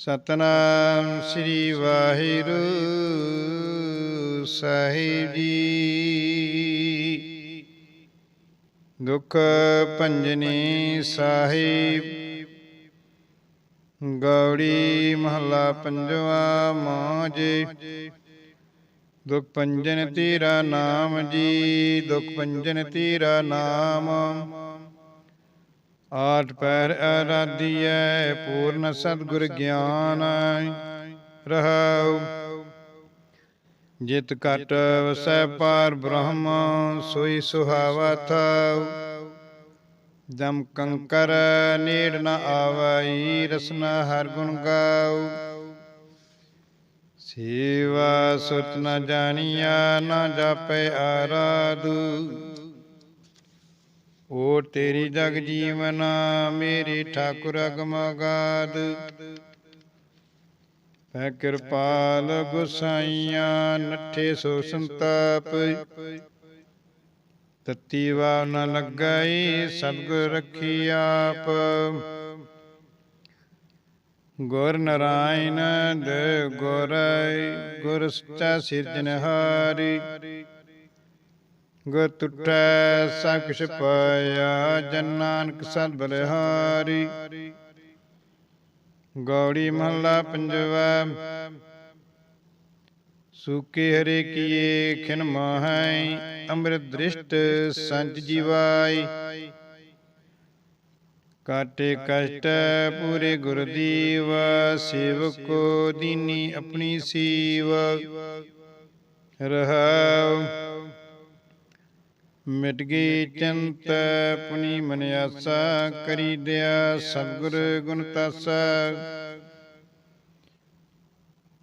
ਸਤਨਾਮ ਸ੍ਰੀ ਵਾਹਿਗੁਰੂ ਸਾਹਿਬ। ਜੀ ਦੁਖ ਭੰਜਨੀ ਸਾਹਿਬ। ਗੌੜੀ ਮਹੱਲਾ ਪੰਜਵਾ ਮਾਝੇ ਦੁਖ ਭੰਜਨ ਤੇਰਾ ਨਾਮ ਜੀ। ਦੁਖ ਭੰਜਨ ਤੇਰਾ ਨਾਮ। ਆਠ ਪੈਰ ਆਰਾਧੀਐ, ਪੂਰਨ ਸਤਿਗੁਰ ਗਿਆਨ ਰਹਾਉ। ਜਿਤ ਘਟ ਵਸੈ ਪਾਰ ਬ੍ਰਹਮ, ਸੋਈ ਸੁਹਾਵਾ ਥਾਉ। ਜਮ ਕੰਕਰ ਨੇੜ ਨ ਆਵਈ ਰਸਨਾ ਹਰ ਗੁਣ ਗਾਉ। ਸੇਵਾ ਸੁਤ ਨ ਜਾਣੀਆ ਨ ਜਾਪੈ ਆਰਾਧੂ। ਓ ਤੇਰੀ ਜਗ ਜੀਵਨ ਮੇਰੇ ਠਾਕੁਰ ਅਗਮਗਾਦ। ਪੈ ਕਿਰਪਾਲ ਗੁਸਾਈਆਂ ਨੱਠੇ ਸੋ ਸੰਤਾਪ। ਤਤੀ ਵਾ ਨ ਲੱਗਈ ਸਤਿਗੁਰ ਰੱਖੀ ਆਪ। ਗੁਰ ਨਰਾਇਣ ਦੇ ਗੁਰੈ ਗੁਰ ਸਚਾ ਸਿਰਜਨਹਾਰੀ ਗੁਰ ਟੁੱਟੈ, ਸਭ ਕਿਛ ਪਾਇਆ, ਜਨ ਨਾਨਕ ਸਦ ਬਲਿਹਾਰੀ। ਗੌੜੀ ਮਹੱਲਾ ਪੰਜਵਾ, ਸੂਕੇ ਹਰੇ ਕੀਏ, ਖਿਨ ਮਾਹੈ, ਅੰਮ੍ਰਿਤ ਦ੍ਰਿਸ਼ਟ ਸੰਜ ਜੀਵਾਈ। ਕਾਟੇ ਕਸ਼ਟ ਪੂਰੇ ਗੁਰ ਦੀਵ ਸੇਵਕੋ ਦੀਨੀ ਆਪਣੀ ਸੀਵ। ਰਹਾਉ ਮਿਟ ਗਈ ਚਿੰਤ, ਆਪਣੀ ਮਨ ਆਸਾ ਕਰੀ ਦਿਆ, ਸਤਿਗੁਰ ਗੁਣ ਤਾਸਾ।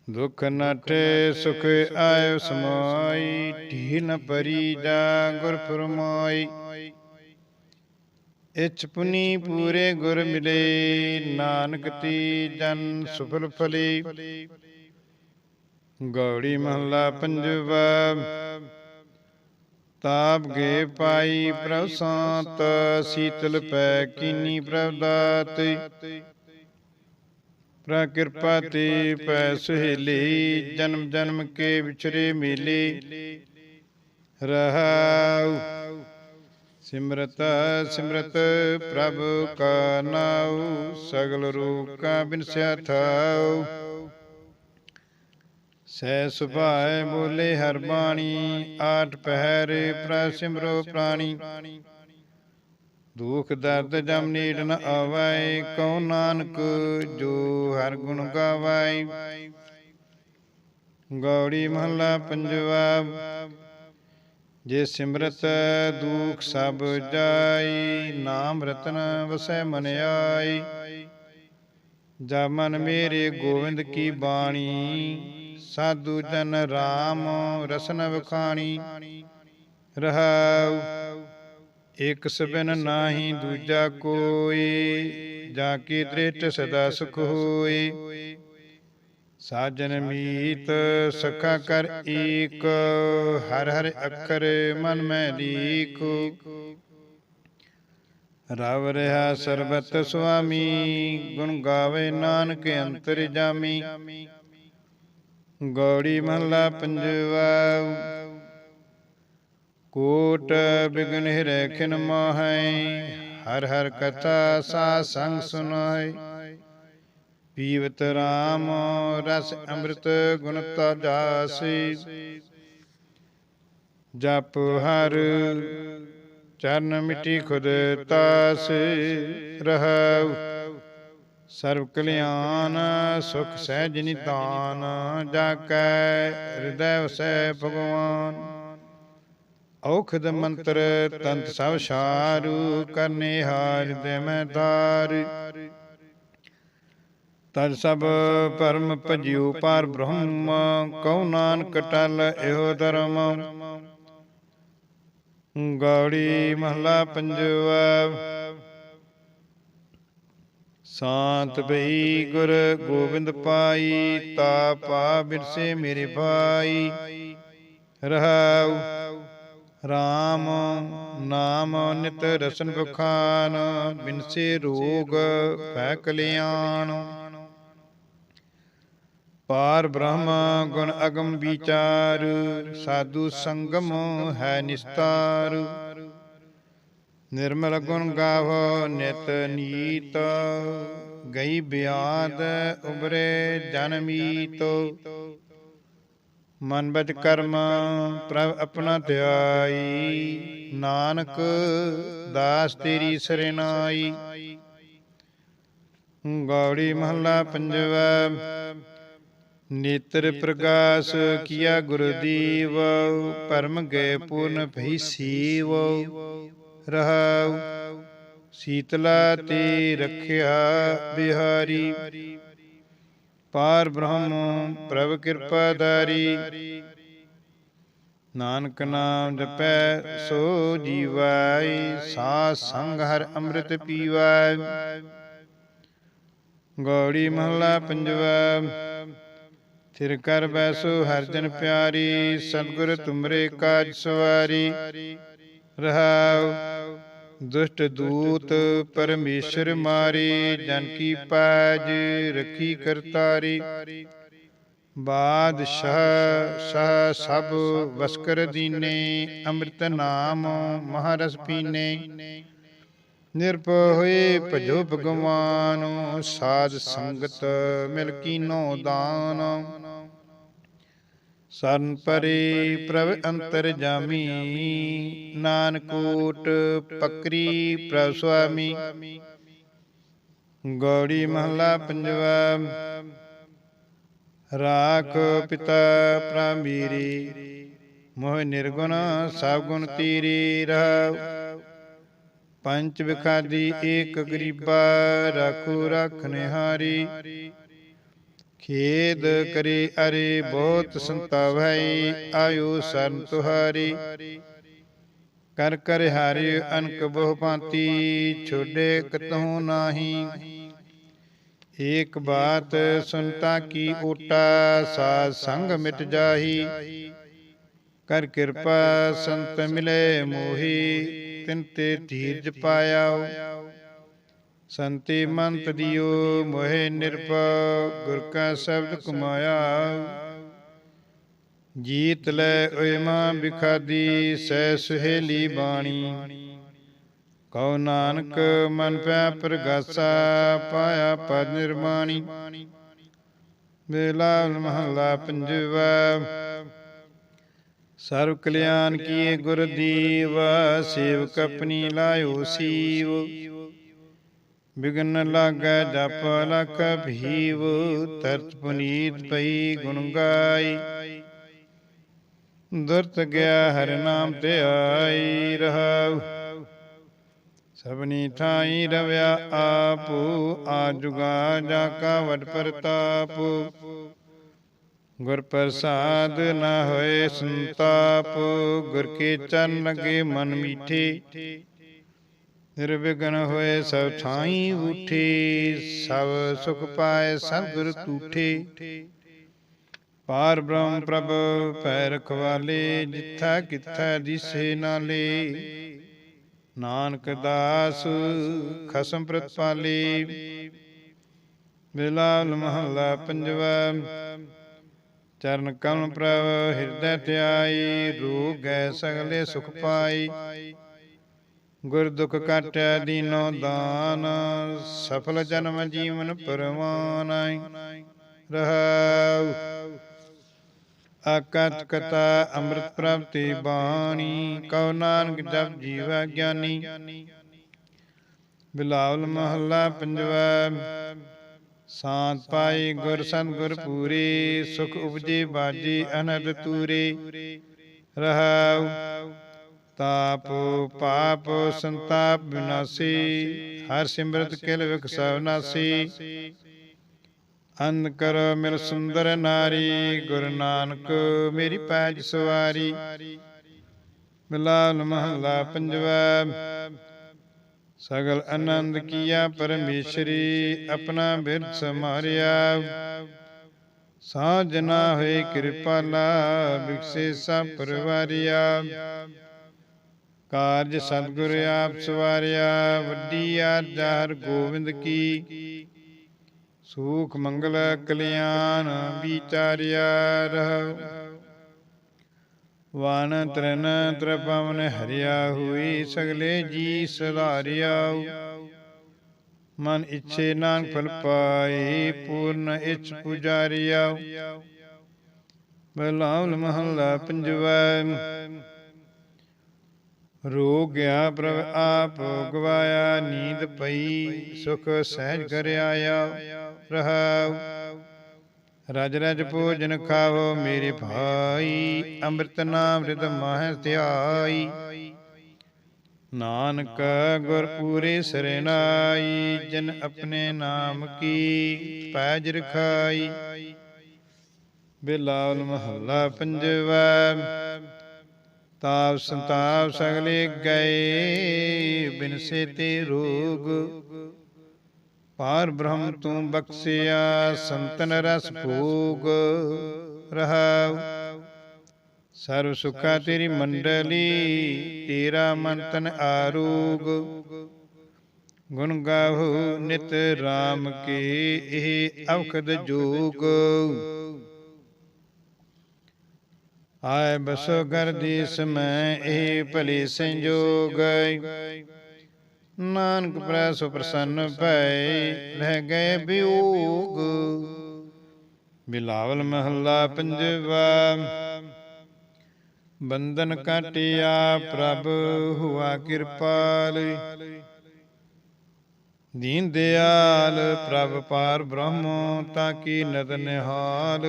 ਦੁਖ ਨਟੇ ਸੁਖ ਆਇ ਸਮਾਈ ਢੀ ਪਰੀ ਜਾ, ਗੁਰ ਫਰਮਾਈ। ਇਚ ਪੁਨੀ ਪੂਰੇ ਗੁਰ ਮਿਲੇ, ਨਾਨਕ ਤੀ ਜਨ ਸੁਫਲ ਫਲੇ। ਗੌੜੀ ਮਹੱਲਾ ਪੰਜਵਾ। ਤਾਪ ਗੇ ਪਾਈ ਪ੍ਰਭ ਸੰਤ ਸੀਤਲ ਪੈ ਕੀਨੀ ਪ੍ਰਭ ਦਾਤ ਪ੍ਰ ਕਿਰਪਾ ਤੇ ਪੈ ਸੁਹੇਲੀ ਜਨਮ ਜਨਮ ਕੇ ਵਿਚਰੇ ਮੇਲੇ। ਰਹਾਉ, ਸਿਮਰਤ ਸਿਮਰਤ ਪ੍ਰਭ ਕਾ ਨਾਉ, ਸਗਲ ਰੂਪ ਕਾ ਬਿਨਸਿਆ ਥਾਉ। ਸਹਿ ਸੁਭਾਏ ਬੋਲੇ ਹਰ ਬਾਣੀ, ਆਠ ਪਹਿਰ ਪ੍ਰ ਸਿਮਰੋ ਪ੍ਰਾਣੀ। ਦੁਖ ਦਰਦ ਜਮ ਨੀੜ ਨ ਆਵੈ, ਕਉ ਨਾਨਕ ਜੋ ਹਰ ਗੁਣ ਗਾਵੈ। ਗੌੜੀ ਮਹੱਲਾ ਪੰਜਵਾ, ਜੇ ਸਿਮਰਤ ਦੁਖ ਸਭ ਜਾਈ, ਨਾਮ ਰਤਨ ਵਸੈ ਮਨ ਆਈ। ਜਾ ਮਨ ਮੇਰੇ ਗੋਵਿੰਦ ਕੀ ਬਾਣੀ ਸਾਧੂ ਜਨ ਰਾਮ, ਰਸਨ ਵਖਾਣੀ, ਰਹਾਉ। ਇਕ ਸਬਨ ਨਾਹੀ ਦੂਜਾ ਕੋਈ, ਜਾ ਕੀ ਦ੍ਰਿਸ਼ਟ ਸਦਾ ਸੁਖ ਹੋਈ। ਸਾਜਨ ਮੀਤ ਸਖਾ ਕਰ ਏਕ, ਹਰ ਹਰ ਅੱਖਰ ਮਨ ਮੈਂ ਲੀਖੋ ਰਵ ਰਹਾ ਸਰਬਤ ਸੁਆਮੀ, ਗੁਣ ਗਾਵੇ ਨਾਨਕ ਅੰਤਰ ਜਾਮੀ। ਗੌੜੀ ਮਹਲਾ ਪੰਜਵਾ ਕੋਟ ਬਿਗਨ ਹਿਰੈ ਖਿਨ ਮਾਹੈ, ਹਰ ਹਰ ਕਥਾ ਸਾ ਸੰਗ ਸੁਨਾਈ ਪੀਵਤ ਰਾਮ ਰਸ ਅੰਮ੍ਰਿਤ ਗੁਣ ਤਾ ਜਾਸੀ। ਜਪ ਹਰ ਚਰਨ ਮਿੱਟੀ ਖੁਦ ਤਾਸ, ਰਹਾਉ। ਸਰਬ ਕਲਿਆਣ ਸੁਖ ਸਹਿਜ ਨਿਤਾਨ ਜਾ ਕੈ ਹਿਰਦੈ ਵਸੈ ਭਗਵਾਨ। ਔਖਦ ਮੰਤਰ, ਤੰਤ ਸਭ ਸਾਰੂ, ਕਰਨੇ ਹਾਰ ਦੇ ਮੈਂ ਧਾਰ। ਤਦ ਸਭ ਪਰਮ ਭਜਿਓ ਪਰ ਬ੍ਰਹਮ, ਕਉ ਨਾਨਕ ਟਲ ਇਹੋ ਧਰਮ। ਗੌੜੀ ਮਹਲਾ ਪੰਜਵਾ। ਸ਼ਾਂਤ ਬਈ ਗੁਰ ਗੋਬਿੰਦ ਪਾਈ ਤਾ ਪਾ ਬਿਰਸੇ ਮੇਰੇ ਭਾਈ। ਰਹਾਉ। RAM ਨਾਮ ਨਿਤ ਰਸਨ ਬਖਾਨ ਬਿਨਸੇ ਰੋਗ ਭੈ ਕਲਿਆਣ ਪਾਰ ਬ੍ਰਹਮ ਗੁਣ ਅਗਮ ਵਿਚਾਰ ਸਾਧੂ ਸੰਗਮ ਹੈ ਨਿਸਤਾਰ। ਨਿਰਮਲ ਗੁਣ ਗਾਵੋ, ਨਿਤ ਨੀਤ। ਗਈ ਬਿਆਦ ਉਬਰੇ ਜਨਮੀਤ ਮਨ ਬਚ ਕਰਮ ਪ੍ਰਭ ਆਪਣਾ ਧਿਆਈ। ਨਾਨਕ ਦਾਸ ਤੇਰੀ ਸਰਨਾਈ। ਗੌੜੀ ਮਹੱਲਾ ਪੰਜਵਾ, ਨੇਤਰ ਪ੍ਰਗਾਸ ਕੀਆ ਗੁਰਦੀਵ। ਪਰਮ ਗਏ ਪੂਰਨ ਭਈ ਸੀਵ। ਰਹਾਉ ਸੀਤਲਾ ਤੇ ਰਖਿਆ ਬਿਹਾਰੀ। ਪਾਰ ਬ੍ਰਹਮ, ਪ੍ਰਭ ਕਿਰਪਾ ਧਾਰੀ। ਨਾਨਕ ਨਾਮ ਜਪੈ, ਸੋ ਜੀਵਾਈ, ਸਾਧ ਸੰਗ ਹਰ ਅੰਮ੍ਰਿਤ ਪੀਵਾਇ ਗੌੜੀ ਮਹਲਾ ਪੰਜਵਾ, ਥਿਰ ਕਰ ਬੈਸੋ ਹਰ ਜਨ ਪਿਆਰੀ, ਸਤਿਗੁਰ ਤੁਮਰੇ ਕਾਜ ਸਵਾਰੀ। ਰਹਾਉ ਦੁਸ਼ਟ ਦੂਤ ਪਰਮੇਸ਼ਰ ਮਾਰੀ, ਜਨ ਕੀ ਪਾਜ ਰਖੀ ਕਰਤਾਰੀ। ਬਾਦਸ਼ਾਹ ਸਹ ਸਭ ਵਸਕਰ ਦੀਨੇ, ਅੰਮ੍ਰਿਤ ਨਾਮ ਮਹਾਰਸ ਪੀਨੇ। ਨਿਰਭ ਹੋਏ ਭਜੋ ਭਗਵਾਨ, ਸਾਧ ਸੰਗਤ ਮਿਲ ਕੀਨੋ ਦਾਨ। ਸਰਨ ਪਰੇ ਪ੍ਰਭ ਅੰਤਰ ਜਾਮੀ। ਨਾਨਕ ਕੋਟ ਪਕਰੀ ਪ੍ਰਭ ਸੁਆਮੀ। ਗੌੜੀ ਮਹਲਾ ਪੰਜਵਾ। ਰਾਖ ਪਿਤਾ ਪ੍ਰਮੀਰੀ ਮੋਹ ਨਿਰਗੁਣ ਸਭ ਗੁਣ ਤੀਰੀ ਰਹਾਉ। ਪੰਚ ਵਿਖਾਦੀ ਏਕ ਗਰੀਬਾ ਰਾਖੂ ਰਖਨੇ ਹਾਰੀ ਖੇਦ ਕਰੇ ਅਰੇ ਬਹੁਤ ਸੰਤਾਵੈ, ਆਯੂ ਸਰਨ ਤੁਹਾਰੀ ਕਰ ਕਰ ਹਾਰਿ ਅਨਕ ਬਹੁ ਭਾਂਤੀ, ਛੋਡੇ ਕਤਹੂ ਨਾਹੀ। ਏਕ ਬਾਤ ਸੁਨਤਾ ਕੀ ਓਟਾ ਸਾਧ ਸੰਗ ਮਿਟ ਜਾਹੀ। ਕਰ ਕਿਰਪਾ ਸੰਤ ਮਿਲੇ ਮੋਹੀ, ਤਿਨ ਤੇ ਧੀਰਜ ਪਾਇਆ ਸੰਤੀ ਮੰਤ ਦਿਓ, ਮੋਹਿ ਨਿਰਭਉ ਗੁਰ ਕਾ ਸ਼ਬਦ ਕਮਾਇਆ ਜੀਤ ਲੈ ਓਏ ਮਾਂ ਬਿਖਾਦੀ, ਸਹਿ ਸੁਹੇਲੀ ਬਾਣੀ। ਕਉ ਨਾਨਕ ਮਨ ਪੈ ਪ੍ਰਗਾਸਾ, ਪਾਇਆ ਪਦ ਨਿਰਮਾਣੀ। ਬੇਲਾ ਮਹੱਲਾ ਪੰਜਵਾ। ਸਰਵ ਕਲਿਆਣ ਕੀਏ ਗੁਰ ਸੇਵਕ ਆਪਣੀ ਲਾਇਓ ਸੀਵ। ਬਿਗਨ ਲਾਗੈ ਜਪ ਲਖ ਭੀਵ, ਤਰਤ ਪੁਨੀਤ ਪਈ ਗੁਣ ਗਾਈ। ਦੁਰਤ ਗਿਆ ਹਰਿ ਨਾਮ ਤੇ ਆਈ ਰਹਾਉ। ਸਭਨੀ ਥਾਈ ਰਵਿਆ ਆਪੂ, ਆ ਜੁਗਾ ਜਾ ਕਾ ਵਡ ਪ੍ਰਤਾਪ ਗੁਰ ਪ੍ਰਸਾਦ ਨ ਹੋਏ ਸੰਤਾਪ, ਗੁਰ ਕੇ ਚਰਨ ਲਗੇ ਮਨ ਮੀਠੇ। ਨਿਰਵਿਘਨ ਹੋਏ ਸਭ ਥਾਈ ਉਠੇ, ਸਭ ਸੁਖ ਪਾਏ ਸਭ ਗੁਰ ਤੂਠੇ। ਪਾਰ ਬ੍ਰਹਮ ਪ੍ਰਭ ਪੈ ਰਖਵਾਲੇ ਜਿੱਥਾ ਕਿਥਾ ਦਿਸੇ ਨਾਲੇ। ਨਾਨਕ ਦਾਸ, ਖਸਮ ਪ੍ਰਤਪਾਲੇ ਬਿਲਾਲ ਮਹੱਲਾ ਪੰਜਵਾ, ਚਰਨ ਕਮਲ ਪ੍ਰਭ, ਹਿਰਦੈ ਧਿਆਈ, ਰੋਗ ਗੈ ਸਗਲੇ ਸੁਖ ਪਾਈ ਗੁਰ ਦੁਖ ਕਾਟਿਆ ਦੀਨੋ ਦਾਨ, ਸਫਲ ਜਨਮ ਜੀਵਨ ਪਰਵਾਨ ਰਹਾਉ, ਆਕਤ ਕਤਾ ਅੰਮ੍ਰਿਤ ਪ੍ਰਾਪਤੀ ਬਾਣੀ, ਕਉ ਨਾਨਕ ਜਪ ਜੀਵ ਗਿਆਨੀ। ਬਿਲਾਵਲ ਮਹੱਲਾ ਪੰਜਵਾ ਸਾਤ ਪਾਈ ਗੁਰ ਸੰਗੁਰ ਪੂਰੀ, ਸੁਖ ਉਪਜੇ ਬਾਜੀ ਅਨੰਦ ਤੂਰੇ। ਰਹਾਉ ਤਾਪ, ਪਾਪ, ਸੰਤਾਪ ਵਿਨਾਸੀ ਹਰ ਸਿਮਰਤ ਕਿਲ ਵਿਖ ਸਭ ਨਾਸੀ। ਅੰਨ ਕਰ ਮਿਲ ਸੁੰਦਰ ਨਾਰੀ, ਗੁਰੂ ਨਾਨਕ ਮੇਰੀ ਪੈਜ ਸਵਾਰੀ। ਮਿਲਾਲ ਮਹੱਲਾ ਪੰਜਵਾ, ਸਗਲ ਆਨੰਦ ਕੀਆ ਪਰਮੇਸ਼ਰੀ, ਆਪਣਾ ਬਿਰਧ ਸਮਾਰਿਆ। ਸਾਜਨਾ ਹੋਏ ਕਿਰਪਾਲਾ ਬਿਕਸੇ ਸਭ ਪਰਵਾਰਿਆ। ਕਾਰਜ ਸਤਿਗੁਰ ਆਪ ਸਵਾਰਿਆ ਵੱਡੀ ਆਰਜਾ ਹਰ ਗੋਬਿੰਦ ਕੀ। ਸੂਖ ਮੰਗਲ ਕਲਿਆਣ ਵਿਚਾਰਿਆ ਰਹੁ ਵਨ ਤਰਨ ਤ੍ਰਪਵਨ ਹਰਿਆ ਹੋਈ ਸਗਲੇ ਜੀ ਸਧਾਰਿਆ ਮਨ ਇਛੇ ਨਾਨਕ ਫਲ ਪਾਏ ਪੂਰਨ ਇਛ ਪੁਜਾਰਿਆ ਬਲਾਉਲ ਮਹੱਲਾ ਪੰਜਵਾ। ਰੋ ਗਿਆ ਪ੍ਰਭ ਆਪ ਗਵਾਇਆ ਨੀਂਦ ਪਈ, ਸੁਖ ਸਹਿਜ ਕਰ ਆਇਆ। ਰਹਾਉ, ਰਜ ਰਜ ਭੋਜਨ ਖਾਵੋ ਮੇਰੇ ਭਾਈ, ਅੰਮ੍ਰਿਤ ਨਾਮ ਰਿਤ ਮਹਿ ਧਿਆਈ। ਨਾਨਕ ਗੁਰ ਪੂਰੇ ਸਰਨਾਈ ਜਨ ਆਪਣੇ ਨਾਮ ਕੀ ਪੈਜ ਰਖਾਈ। ਬਿਲਾਵਲ ਮਹੱਲਾ ਪੰਜਵਾ ਤਾਪ ਸੰਤਾਪ ਸਗਲੇ ਗਏ ਬਿਨਸੇ ਤੇ ਰੋਗ। ਪਾਰ ਬ੍ਰਹਮ ਤੂੰ ਬਖਸਿਆ, ਸੰਤਨ ਰਸ ਭੋਗ ਰਹਾਉ। ਸਰਬ ਸੁਖਾ ਤੇਰੀ ਮੰਡਲੀ, ਤੇਰਾ ਮਨ ਤਨ ਆਰੋਗ। ਗੁਣ ਗਾਵੋ ਨਿਤ RAM ਕੇ, ਇਹ ਅਵਖਦ ਜੋਗ। ਆਏ ਬਸੋ ਘਰ ਦੇਸ ਮੈਂ ਇਹ ਭਲੇ ਸੰਜੋਗ ਨਾਨਕ ਪ੍ਰਸ ਪ੍ਰਸੰਨ ਭੈ ਲੈ ਗਏ ਬਿਯੋਗ ਬਿਲਾਵਲ ਮਹੱਲਾ ਪੰਜਵਾ। ਬੰਧਨ ਕਾਟਿਆ ਪ੍ਰਭ ਹੁਆ ਕਿਰਪਾਲ। ਦੀਨ ਦਿਆਲ ਪ੍ਰਭ ਪਾਰ ਬ੍ਰਹਮ ਤਾਂ ਕੀ ਨਦ ਨਿਹਾਲ।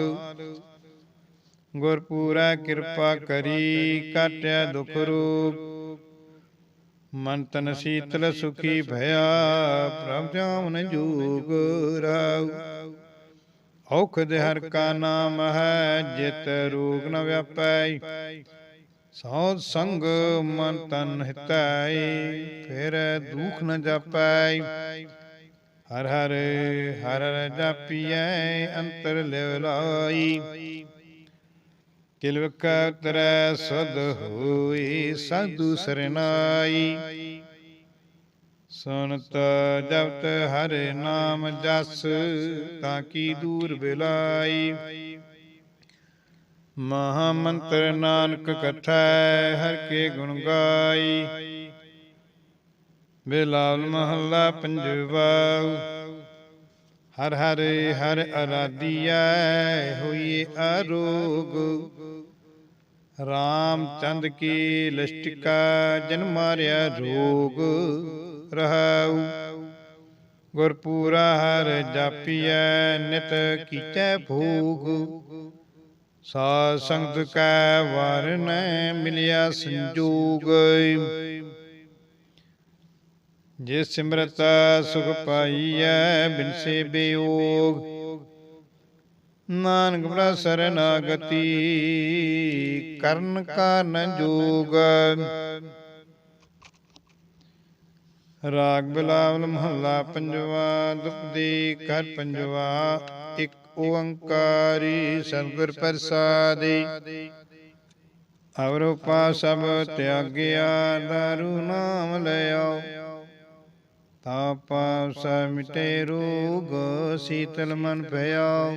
ਗੁਰ ਪੂਰਾ ਕਿਰਪਾ ਕਰੀ ਕਾਟਿਆ ਦੁਖ ਰੂਪ ਮਨ ਤਨ ਸੀਤਲ ਸੁਖੀ ਭਇਆ ਪ੍ਰਭ ਜਾਮਨ ਜੂਗ ਰਾਉ ਔਖਦ ਹਰ ਕਾ ਨਾਮ ਹੈ ਜਿਤ ਰੋਗ ਨ ਵਿਆਪੈ ਸੌ ਸੰਗ ਮਨ ਤਨ ਹਿਤੈ ਫਿਰ ਦੁਖ ਨ ਜਾਪੈ ਹਰ ਹਰ ਹਰ ਹਰ ਜਾਪੀਐ ਅੰਤਰ ਲਿਵ ਲਾਈ ਕਿਲਵਕ ਤਰੈ ਸਦ ਹੋਈ, ਸਾਧੂ ਸਰਨਾਈ। ਸੁਨਤ ਜਪਤ ਹਰਿ ਨਾਮ ਜਸ, ਤਾਂ ਕੀ ਦੂਰ ਬਿਲਾਈ। ਮਹਾ ਮੰਤਰ ਨਾਨਕ ਕਥੈ, ਹਰ ਕੇ ਗੁਣ ਗਾਈ। ਬਿਲਾਲ ਮਹੱਲਾ ਪੰਜਵਾ ਹਰ ਹਰ ਹਰ ਅਰਾਧਿਆ ਹੋਈ ਆਰੋਗ ਰਾਮ ਚੰਦ ਕੀ ਲਿਸ਼ਟਿਕਾ ਜਨ ਮਾਰਿਆ ਰੋਗ? ਰਹਾਉ। ਗੁਰਪੂਰਾ ਹਰ ਜਾਪੀਐ, ਨਿਤ ਕੀਚੈ ਭੋਗ। ਸਾਧ ਸੰਗਤ ਕੈ ਵਾਰ ਮਿਲਿਆ ਸੰਜੋਗ। ਜੇ ਸਿਮਰਤ ਸੁਖ ਪਾਈਐ, ਬਿਨਸੇ ਬਿਯੋਗ ਨਾਨਕ ਬਰਾ ਸਰਨਾਗਤੀ ਕਰਨ ਕਾ ਨ ਜੋਗ ਰਾਗ ਬਿਲਾਵਲ ਮਹੱਲਾ ਪੰਜਵਾ ਦੁਖਦੀ ਘਰ ਪੰਜਵਾ, ਇੱਕ ਓੰਕਾਰੀ ਸਤਿਗੁਰ ਪ੍ਰਸਾਦਿ। ਅਵਰੋ ਪਾ ਸਭ ਤਿਆਗਿਆ, ਦਾਰੂ ਨਾਮ ਲਿਆਓ। ਤਾਪਾ ਸਾ ਮਿਟੇ, ਰੋਗ ਸੀਤਲ ਮਨ ਭਇਆ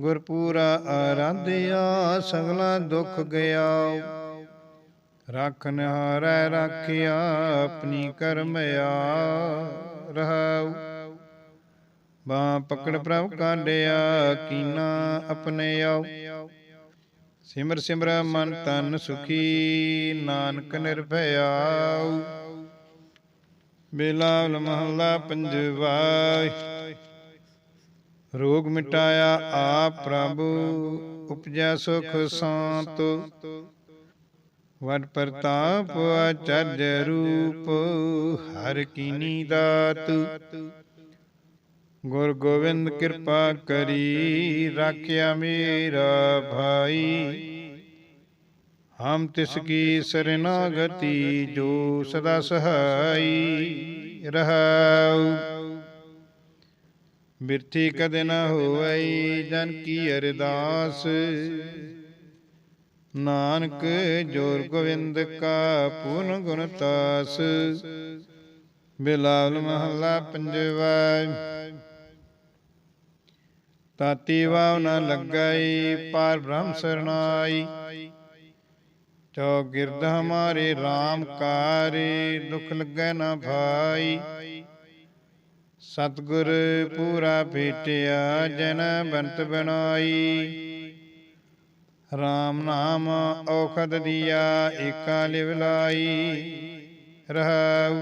ਗੁਰਪੂਰਾ ਆਰਾਧਿਆ, ਸਗਲਾ ਦੁੱਖ ਗਿਆ ਰੱਖ ਨਿਹਾਰੈ ਰਾਖਿਆ, ਆਪਣੀ ਕਰਮਿਆ ਰਹਾਉ। ਬਾ ਪਕੜ ਪ੍ਰਭ ਕਾਢਿਆ, ਕੀਨਾ ਆਪਣੇ ਆਉ। ਸਿਮਰ ਸਿਮਰ ਮਨ ਤਨ ਸੁਖੀ, ਨਾਨਕ ਨਿਰਭਇਆ ਬਿਲਾਵਲ ਮਹੱਲਾ ਪੰਜਵਾ ਰੋਗ ਮਿਟਾਇਆ ਆਪ ਪ੍ਰਭ, ਉਪਜੈ ਸੁਖ ਸਾਤ। ਵਡ ਪ੍ਰਤਾਪ ਅਚਰਜ ਰੂਪ, ਹਰ ਕੀਨੀ ਦਾਤ। ਗੁਰ ਗੋਬਿੰਦ ਕਿਰਪਾ ਕਰੀ, ਰਾਖਿਆ ਮੇਰਾ ਭਾਈ। ਹਮ ਤਿਸ ਕੀ ਸਰਨਾਗਤੀ, ਜੋ ਸਦਾ ਸਹਾਈ ਰਹਾਉ ਬਿਰਥੀ ਕਦੇ ਨ ਹੋਵਈ ਜਨ ਕੀ ਅਰਦਾਸ। ਨਾਨਕ ਜੋਰ ਗੋਵਿੰਦ ਕਾ ਪੂਰਨ ਗੁਣ ਤਾਸ। ਬਿਲਾਵਲ ਮਹੱਲਾ ਪੰਜਵਾ ਤਾਤੀ ਵਾਵ ਨ ਲੱਗਈ ਪਾਰ ਬ੍ਰਹਮ ਸਰਣਾਈ। ਚੋ ਗਿਰਦ ਹਮਾਰੇ RAM ਕਾਰੇ ਦੁਖ ਲੱਗੈ ਨਾ ਭਾਈ। ਸਤਗੁਰ ਪੂਰਾ ਭੇਟਿਆ ਜਨ ਬੰਤ ਬਣਾਈ। RAM ਨਾਮ ਔਖਦ ਦੀਆ, ਏਕਾ ਲਿਵ ਲਾਈ। ਰਹਾਉ,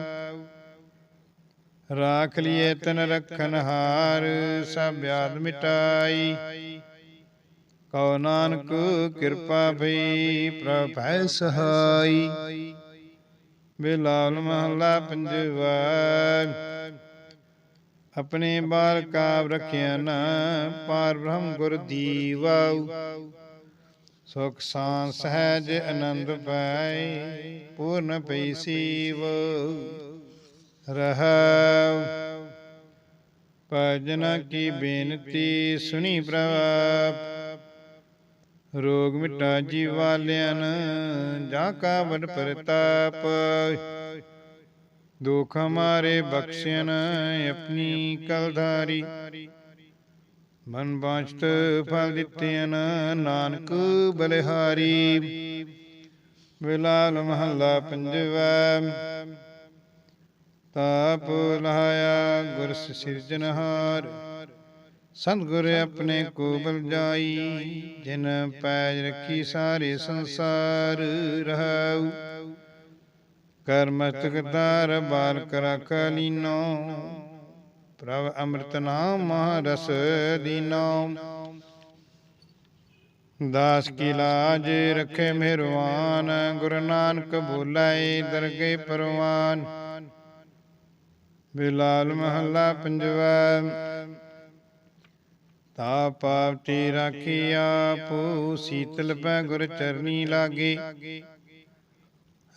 ਰਾਖ ਲਿਏ ਤਨ ਰਖਨ ਹਾਰ, ਸਭ ਬਿਆਦ ਮਿਟਾਈ। ਕਉ ਨਾਨਕ ਕਿਰਪਾ ਭਈ, ਪ੍ਰਭ ਭੈ ਸਹਾਈ। ਬਿਲਾਲ ਮਹਲਾ ਪੰਜਵਾ ਆਪਣੇ ਬਾਲ ਕਾਵ ਰਖਿਆ ਨਾ, ਪਾਰ ਬ੍ਰਹਮ ਗੁਰ ਦੀਵਾ ਸੁਖ ਸਾਂ ਸਹਿਜ ਆਨੰਦ ਪਾਈ ਪੂਰਨ ਪਈ ਸੀਵ। ਰਹਾਉ, ਭਜਨ ਕੀ ਬੇਨਤੀ ਸੁਣੀ ਪ੍ਰਭ ਰੋਗ ਮਿਟਾ ਜੀਵਾਲਿਆਂ ਜਾ ਕਾ ਵਡ ਪ੍ਰਤਾਪ। ਦੁਖ ਹਮਾਰੇ ਬਖਸ਼ਣ ਆਪਣੀ ਕਲਧਾਰੀ। ਮਨ ਬਾਸ਼ਤ ਫਲ ਦਿੱਤਿਆਂ ਨਾਨਕ ਬਲਿਹਾਰੀ। ਵਿਲਾਲ ਮਹੱਲਾ ਪੰਜਵਾ। ਤਾਪ ਲਹਾਇਆ ਗੁਰ ਸਿਰਜਨਹਾਰ ਸੰਤਗੁਰ ਆਪਣੇ ਕੋ ਬਲ ਜਾਈ, ਜਿਨ ਪੈਜ ਰੱਖੀ ਸਾਰੇ ਸੰਸਾਰ ਰਹਾਉ। ਕਰ ਮਸਤਕ ਧਾਰ ਬਾਲਕ ਰਖ ਲੀਨੋ। ਪ੍ਰਭ ਅੰਮ੍ਰਿਤ ਨਾਮ ਰਸ ਦੀਨੋ। ਦਾਸ ਕੀ ਲਾਜ ਰਖੇ ਮਿਹਰਵਾਨ, ਗੁਰੂ ਨਾਨਕ ਬੋਲਾਏ ਦਰਗੇ ਪਰਵਾਨ। ਬਿਲਾਲ ਮਹੱਲਾ ਪੰਜਵਾ, ਤਾ ਪਾਵਟੀ ਰਾਖੀ ਆਪੂ, ਸੀਤਲ ਪੈ ਗੁਰ ਚਰਨੀ ਲਾਗੇ।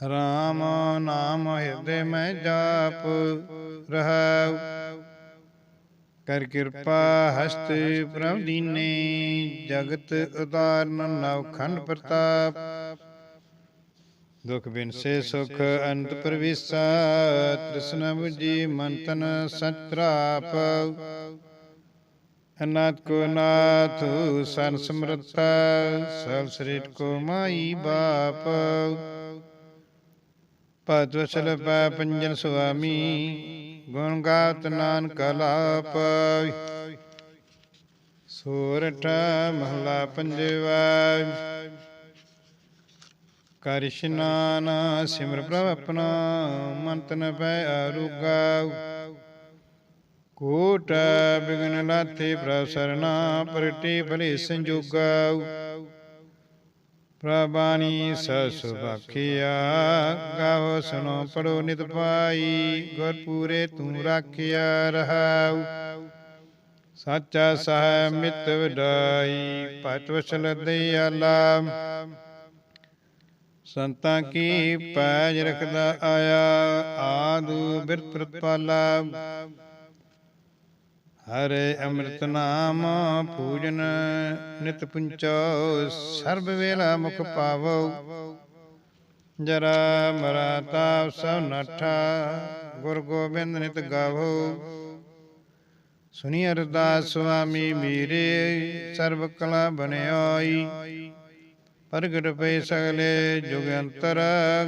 ਰਾਮ ਨਾਮ ਹਿਰਦੇ ਮੈਂ ਜਾਪ ਰਹਾਉ। ਕਰ ਕਿਰਪਾ ਹਸਤ ਪ੍ਰਭ ਦੀਨੇ, ਜਗਤ ਉਦਾਰਨ ਨਵਖੰਡ ਪ੍ਰਤਾਪ। ਦੁਖ ਬਿਨ ਸੁਖ ਅੰਤ ਪ੍ਰਵਿਸਾ, ਤ੍ਰਿਸ਼ਨ 부ਜੀ ਮਨ ਤਨ ਸਤਰਾਪ ਅਨਾਥ ਕੋ ਨਾਥ, ਸਨ ਸਮਰਤਾ ਸਭ ਸ੍ਰਿਤ ਕੋ ਮਾਈ ਬਾਪ। ਪਦ ਵਸਲ ਪੈ ਪੰਜਨ ਸੁਆਮੀ। ਗੁਣ ਗਾਤ ਨਾਨਕ ਲਾਪ ਸੂਰਠ ਮਹਲਾ ਪੰਜਵਾ ਕਰ ਇਸ਼ਨਾਨ ਸਿਮਰ ਪ੍ਰਭ ਆਪਣਾ ਮਨ ਤਨ ਪੈ ਆਰੂਗਾ ਕੋਟ ਬਿਗਨ ਲਾਥੇ ਪ੍ਰਭ ਸਰਨਾ ਪ੍ਰਟੀ ਭਲੇ ਸੰਜੋਗਾ ਪ੍ਰਬਾਣੀ ਸਸ ਬਖਿਆ ਗਾਵ ਸੁਨੋ ਪੜੋ ਨਿਤ ਪਾਈ ਗੁਰ ਪੂਰੇ ਤੂੰ ਰਾਖਿਆ ਰਹਾਉ। ਸਾਚਾ ਸਹਿ ਮਿਤ ਵਡਾਈ ਪਟ ਵਸਲ ਦਿਆਲਾ ਸੰਤਾਂ ਕੀ ਪੈਜ ਰਖਦਾ ਆਇਆ ਆਦੁ ਬਿਰਤ ਪ੍ਰਤਪਾਲਾ ਹਰੇ ਅੰਮ੍ਰਿਤ ਨਾਮ ਪੂਜਨ, ਨਿਤ ਪੁੰਚੋ, ਸਰਬ ਵੇਲਾ ਮੁਖ ਪਾਵੋ। ਜਰਾ ਮਰਾ ਤਾਪ ਸਭ ਨਠਾ, ਗੁਰ ਗੋਬਿੰਦ ਨਿਤ ਗਾਵੋ। ਸੁਣੀ ਅਰਦਾਸ ਸੁਆਮੀ ਮੀਰੇ, ਸਰਬ ਕਲਾ ਬਨਿਆਈ ਪ੍ਰਗਟ ਪਏ ਸਗਲੇ ਜੁਗ ਅੰਤਰ,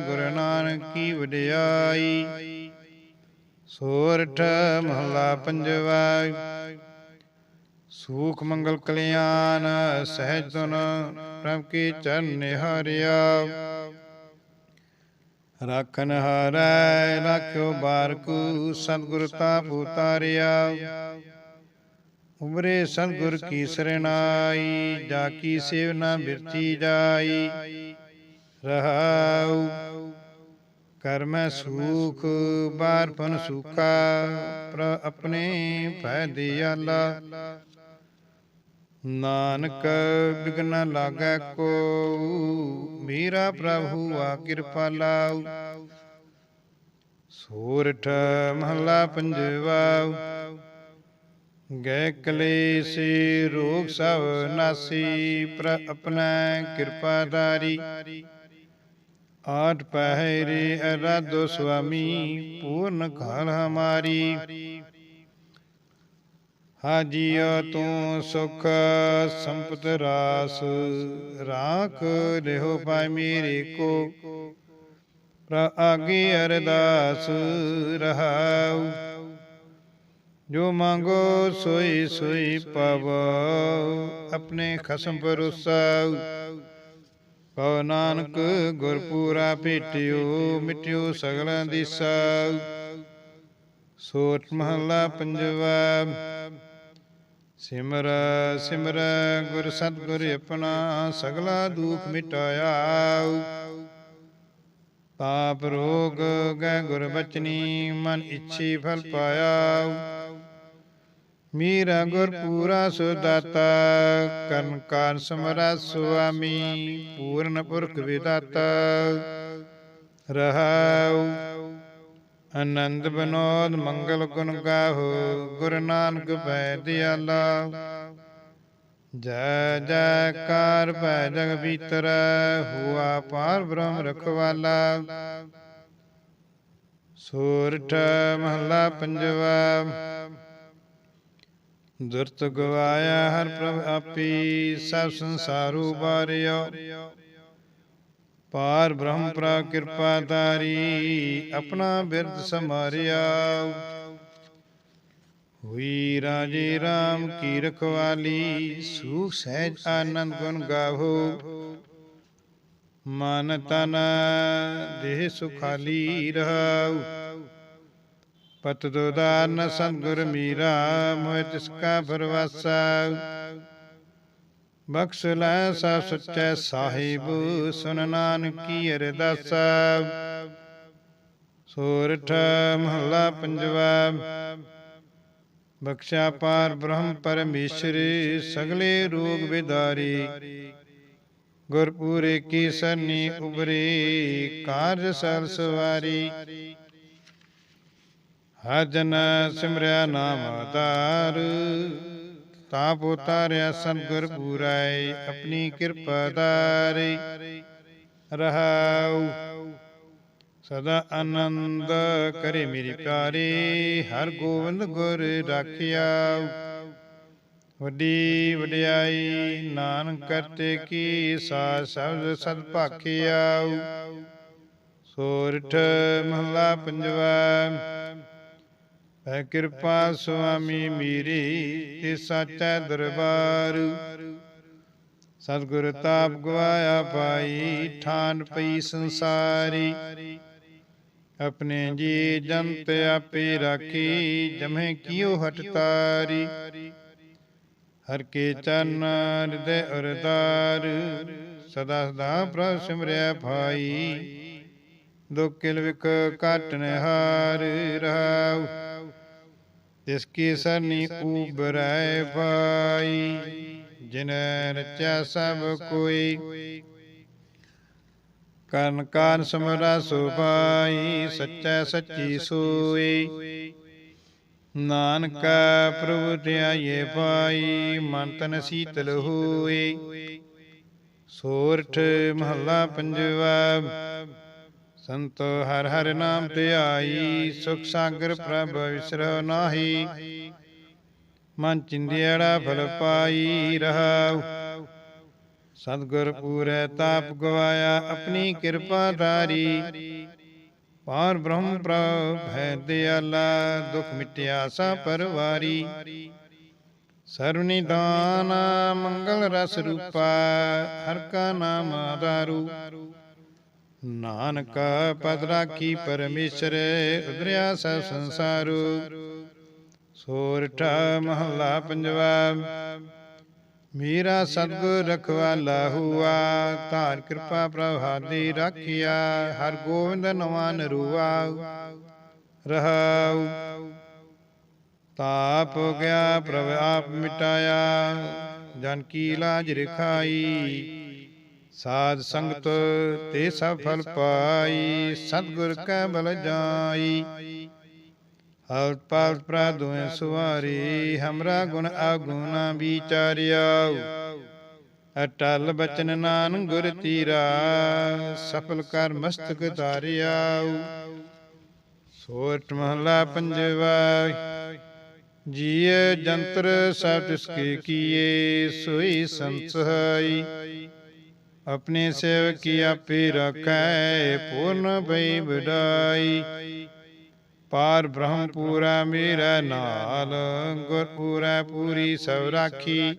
ਗੁਰੂ ਨਾਨਕ ਕੀ ਵਡਿਆਈ। ਸੋਰਠ ਮਹਲਾ ਪੰਜਵਾ। ਸੂਖ ਮੰਗਲ ਕਲਿਆਣ ਸਹਿਜ ਤੁਨ ਪ੍ਰਭ ਕੀ ਚਰਨ ਨਿਹਾਰਿਆ। ਰਾਖਨ ਹਾਰੈ, ਰਾਖਿਓ ਬਾਰਕੂ, ਸਤਿਗੁਰ ਤਾਪ ਉਤਾਰਿਆ ਉਮਰੇ ਸਤਿਗੁਰ ਕੀ ਸਰਣਾਈ ਜਾ ਕੀ ਸੇਵਨਾ ਬਿਰਤੀ ਜਾਈ। ਰਹਾਉ ਕਰਮ ਸੂਖ ਬਾਰ ਪਨ ਸੁਖਾ ਪ੍ਰ ਆਪਣੇ ਭੈ ਦਿਆਲਾ ਨਾਨਕ ਬਿਗਨ ਲਾਗੈ ਕੋ ਮੇਰਾ ਪ੍ਰਭੂ ਆ ਕਿਰਪਾਲਾ ਸੂਰਠ ਮਹਲਾ ਪੰਜਵਾ। ਗਏ ਕਲੇਸੀ ਰੋਗ ਸਭ ਨਾਸੀ ਪ੍ਰ ਆਪਣਾ ਕਿਰਪਾ ਧਾਰੀ ਆਠ ਪਹਿਰੇ ਅਰਾਧੋ ਸੁਆਮੀ, ਪੂਰਨ ਕਾਲ ਹਮਾਰੀ। ਹਾਜੀਓ ਤੂੰ ਸੁਖ ਸੰਪਤ ਰਾਸ, ਰਾਖ ਲਿਓ ਪਾਇ ਮੇਰੇ ਕੋ। ਆਗੀ ਅਰਦਾਸ ਰਹਾਉ, ਜੋ ਮੰਗੋ ਸੋਈ ਸੋਈ ਪਾਵੋ, ਆਪਣੇ ਖਸਮ ਪਰੋਸਾਉ ਕਉ ਨਾਨਕ ਗੁਰਪੂਰਾ ਭੇਟਿਓ ਮਿਟਿਓ ਸਗਲਾ ਦੀ ਸਾਉ ਸੋਟ ਮਹੱਲਾ ਪੰਜਵਾ, ਸਿਮਰ ਸਿਮਰ, ਗੁਰ ਸਤਿਗੁਰ ਆਪਣਾ ਸਗਲਾ ਦੁਖ ਮਿਟਾਇਆ। ਪਾਪ ਰੋਗ ਗੈ ਗੁਰ ਬਚਨੀ, ਮਨ ਇੱਛੀ ਫਲ ਪਾਇਆ। ਮੀਰਾ ਗੁਰ ਪੂਰਾ ਸੁਦਾਤਾ, ਕਰਨ ਕਾਰ ਸਮਰਾ ਸੁਆਮੀ, ਪੂਰਨ ਪੁਰਖ ਵਿਦਾਤਾ। ਰਹਾਉ ਆਨੰਦ ਬਨੋਦ ਮੰਗਲ ਗੁਣ ਗਾਹੋ, ਗੁਰੂ ਨਾਨਕ ਭੈ ਦਿਆਲਾ। ਜੈ ਜੈਕਾਰ ਭੈ ਜਗ ਭੀਤਰ ਹੁਆ ਪਾਰ ਬ੍ਰਹਮ ਰਖਵਾਲਾ। ਸੂਰਠ ਮਹਲਾ ਪੰਜਵਾ ਦੁਰਤ ਗਵਾਇਆ ਹਰ ਪ੍ਰਭ ਆਪੀ, ਸਭ ਸੰਸਾਰੂ ਬਾਰਿਓ ਪਾਰ ਬ੍ਰਹਮ ਪ੍ਰਾ ਕਿਰਪਾ ਤਾਰੀ ਆਪਣਾ ਬਿਰਦ ਸਮਾਰਿਆ ਹੋਈ ਰਾਜੇ RAM ਕੀ ਰਖਵਾਲੀ, ਸੁਖ ਸਹਿਜ ਆਨੰਦ ਗੁਣ ਗਾਵੋ। ਮਨ ਤਨ ਦੇਹ ਸੁਖਾਲੀ ਰਹਾਉ। ਪਤ ਦੋਦਾਨ ਸੰਗੁਰ ਮੀਰਾ ਮੋਹਿ ਤਿਸ ਕਾ ਭਰਵਾਸਾ। ਬਖਸ਼ ਲੈ ਸਾ ਸੱਚੈ ਸਾਹਿਬ, ਸੁਨ ਨਾਨਕੀ ਅਰਦਾਸਾ। ਸੋਰਠ ਮਹਲਾ ਪੰਜਵਾ। ਬਖਸ਼ਾ ਪਾਰ ਬ੍ਰਹਮ ਪਰਮੇਸ਼ਰੀ, ਸਗਲੇ ਰੋਗ ਵਿਦਾਰੀ ਗੁਰਪੂਰੇ ਕੀ ਸਰਨੀ ਉਬਰੀ ਕਾਰਜ ਸਲ ਸਵਾਰੀ। ਹਰ ਜਨ ਸਿਮਰਿਆ ਨਾਮ ਆਧਾਰ। ਤਾਪ ਉਤਾਰਿਆ ਸਤਿਗੁਰ ਪੂਰਾਈ ਆਪਣੀ ਕਿਰਪਾ ਦਾਰੀ ਰਹਾਉ, ਸਦਾ ਆਨੰਦ ਕਰੇ ਮੇਰੀ ਪਿਆਰੀ, ਹਰ ਗੋਬਿੰਦ ਗੁਰ ਰਾਖਿਆ ਵੱਡੀ ਵਡਿਆਈ, ਨਾਨਕ ਕਰਤੇ ਕੀ ਸਾਧ ਸ਼ਬਦ ਸਦ ਭਾਖਿਆ ਸੋਰਠ ਮਹਲਾ ਪੰਜਵਾ ਹੈ ਕਿਰਪਾ ਸੁਆਮੀ ਮੇਰੀ ਤੇ ਸਾਚਾ ਦਰਬਾਰ। ਸਤਿਗੁਰ ਤਾਪ ਗਵਾਇਆ ਪਾਈ ਠਾਨ ਪਈ ਸੰਸਾਰੀ। ਆਪਣੇ ਜੀ ਜੰਤ ਆਪੇ ਰਾਖੀ, ਜਮੇ ਕੀਓ ਹਟ ਤਾਰੀ ਹਰ ਕੇ ਚਰਨ ਹਿਰਦੇ ਉਰਦਾਰ ਸਦਾ ਸਦਾ ਪ੍ਰਭ ਸਿਮਰਿਆ ਭਾਈ। ਦੁਖ ਕਿਲ ਵਿਕ ਕਾਟਨ ਹਾਰ ਰਹਾਉ ਤਿਸ ਕੀ ਸਰਨੀ ਉਬਰੈ ਭਾਈ ਜਿਨ ਰਚਿਆ ਸਭ ਕੋਈ। ਕਰਨ ਕਾਨ ਸਮਰਾ ਸੁਭਾਈ ਸੱਚਾ ਸੱਚੀ ਸੋਈ। ਨਾਨਕ ਪ੍ਰਭੂ ਧਿਆਏ ਪਾਈ ਮਨ ਤਨ ਸੀਤਲ ਹੋਏ ਸੋਰਠ ਮਹੱਲਾ ਪੰਜਵਾ ਸੰਤੋ ਹਰ ਹਰ ਨਾਮ ਧਿਆਈ ਸੁਖ ਸਾਗਰ ਪ੍ਰਭ ਵਿਸਰੋ ਨਾਹੀ। ਮਨ ਚਿੰਦਿਆੜਾ ਫਲ ਪਾਈ ਰਹਾਉ। ਸਤਗੁਰ ਪੂਰੇ ਤਾਪ ਗਵਾਇਆ, ਆਪਣੀ ਕਿਰਪਾ ਧਾਰੀ। ਪਾਰ ਬ੍ਰਹਮ ਪ੍ਰਭ ਹੈ ਦਿਆਲਾ, ਦੁਖ ਮਿਟਿਆ ਸਾ ਪਰਵਾਰੀ। ਸਰਵ ਦਾਨ, ਮੰਗਲ ਰਸ ਰੂਪਾ, ਹਰ ਕਾ ਨਾਮ ਆਧਾਰੂ। ਨਾਨਕ ਪਦ ਰਾਖੀ ਪਰਮੇਸ਼ਰ ਉਦਰਿਆ ਸਭ ਸੰਸਾਰੂ। ਸੋਰਠ ਮਹੱਲਾ ਪੰਜਵਾ, ਮੇਰਾ ਸਤਿਗੁਰ ਰਖਵਾਲਾ ਹੁਆ। ਧਾਰ ਕਿਰਪਾ ਪ੍ਰਭਾਦੀ ਰਾਖਿਆ, ਹਰ ਗੋਬਿੰਦ ਨਵਾਂ ਨਰੂਆ। ਰਹਾਉ, ਤਾਪ ਗਿਆ ਪ੍ਰਭ, ਆਪ ਮਿਟਾਇਆ। ਜਨ ਕੀ ਲਾਜ ਰਖਾਈ ਸਾਧ ਸੰਗਤ ਤੇ ਸਭ ਫਲ ਪਾਈ, ਸਤਿਗੁਰ ਕੈ ਬਲ ਜਾਈ ਹਰ ਪਾਲ ਪ੍ਰਾਦੋਏ ਸੁਵਾਰੀ ਹਮਰਾ ਗੁਣ ਆਗੁਣਾ ਵਿਚਾਰਿਆ ਅਟਲ ਬਚਨ ਨਾਨ ਗੁਰ ਤੀਰਾ, ਸਫਲ ਕਰ ਮਸਤਕ ਧਾਰਿਆ ਸੋਰਠ ਮਹਲਾ ਪੰਜਵਾ, ਜੀਏ ਜੰਤਰ ਸਭ ਤਿਸ ਕੇ ਕੀਏ, ਸੋਈ ਸੰਸਹਾਈ ਆਪਣੇ ਸੇਵਕ ਕੀ ਆਪੇ ਰੱਖੈ ਪੂਰਨ ਭਈ ਵਡਾਈ ਪਾਰ ਬ੍ਰਹਮ ਪੂਰਾ, ਮੇਰਾ ਨਾਲ, ਗੁਰ ਪੂਰਾ, ਪੂਰੀ ਸਭ ਰਾਖੀ।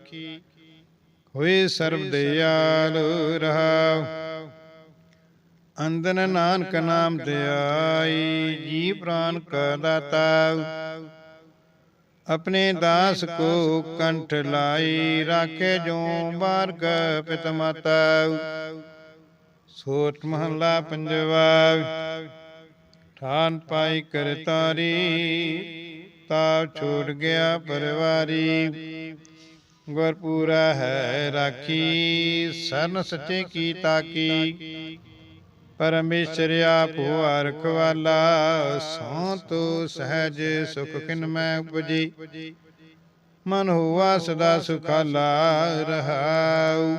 ਹੋਏ ਸਰਬ ਦਿਆਲ ਰਹਾਉ। ਅੰਦਨ ਨਾਨਕ ਨਾਮ ਦਿਆਈ, ਜੀ ਪ੍ਰਾਨ ਕਾ ਦਾਤਾ ਆਪਣੇ ਦਾਸ ਕੋ ਕੰਠ ਲਾਈ ਰਾਖੇ ਜੋ ਬਾਰਗ ਪਿਤ ਮਾਤਾ। ਸੋਟ ਮਹਲਾ ਪੰਜਵਾ। ਠਾਨ ਪਾਈ ਕਰ ਤਾਰੀ ਤਾ ਛੋੜ ਗਿਆ ਪਰਵਾਰੀ। ਗੁਰ ਪੂਰਾ ਹੈ ਰਾਖੀ ਸਰਨ ਸੱਚੇ ਕੀ ਤਾਕੀ। ਪਰਮੇਸ਼ਰਿਆ ਆਪ ਹੋਆ ਰਖਵਾਲਾ ਸੋਤੋ ਸਹਿਜ ਸੁਖ ਕਿਨ ਮੈਂ ਉਪਜੀ। ਮਨ ਹੋਆ ਸਦਾ ਸੁਖਾਲਾ ਰਹਾਉ।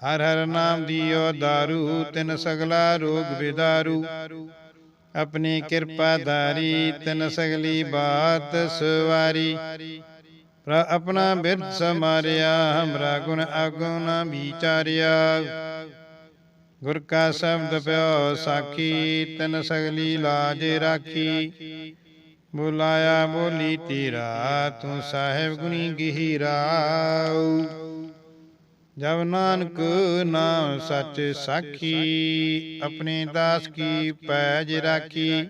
ਹਰ ਹਰ ਨਾਮ ਦਿਓ ਦਾਰੂ, ਤਿਨ ਸਗਲਾ ਰੋਗ ਵਿਦਾਰੂ ਆਪਣੀ ਕਿਰਪਾ ਧਾਰੀ, ਤਿਨ ਸਗਲੀ ਬਾਤ ਸਵਾਰੀ। ਪ੍ਰ ਆਪਣਾ ਬਿਰਧ ਸਮਾਰਿਆ, ਹਮਰਾ ਗੁਣ ਅਗੁਣ ਵਿਚਾਰਿਆ। ਗੁਰ ਕਾ ਸ਼ਬਦ ਪਿਓ ਸਾਖੀ, ਤਨ ਸਗਲੀ ਲਾਜ ਰਾਖੀ। ਬੁਲਾਇਆ ਬੋਲੀ ਤੇਰਾ, ਤੂੰ ਸਾਹਿਬ ਗੁਣੀ ਗਹਿਰਾਉ। ਜਬ ਨਾਨਕ ਨਾਮ ਸੱਚ ਸਾਖੀ, ਆਪਣੇ ਦਾਸ ਕੀ ਪੈਜ ਰਾਖੀ।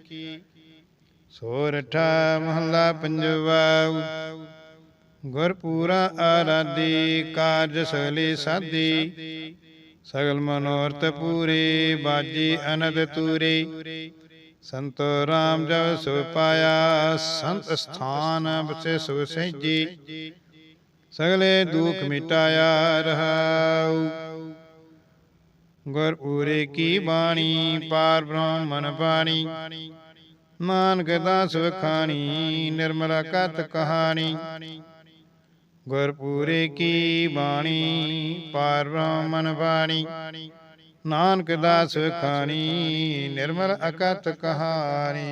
ਸੋਰਠਾ ਮਹੱਲਾ ਪੰਜਵਾ ਗੁਰ ਪੂਰਾ ਆਰਾਧੀ ਕਾਰਜ ਸਗਲੇ ਸਾਧੀ। ਸਗਲ ਮਨੋਰਥ ਪੂਰੇ, ਬਾਜੀ ਅਨੰਦ ਤੂਰੇ। ਸੰਤ ਰਾਮ ਜਬ ਸੁ ਪਾਇਆ, ਸੰਤ ਸਥਾਨ ਬਸੇ ਸੁ ਸਹਿਜੀ। ਸਗਲੇ ਦੁਖ ਮਿਟਾਇਆ ਰਹਾਉ। ਗੁਰ ਪੂਰੇ ਕੀ ਬਾਣੀ, ਪਾਰ ਬ੍ਰਹਮਨ ਬਾਣੀ। ਮਾਨ ਦਾਸ ਵਖਾਣੀ ਨਿਰਮਲਾ ਕਤ ਕਹਾਣੀ। ਗੁਰਪੂਰੇ ਕੀ ਬਾਣੀ ਪਾਰ ਬ੍ਰਹਮਨ ਬਾਣੀ। ਨਾਨਕ ਦਾਸ ਖਾਣੀ ਨਿਰਮਲ ਅਕਤ ਕਹਾਣੀ।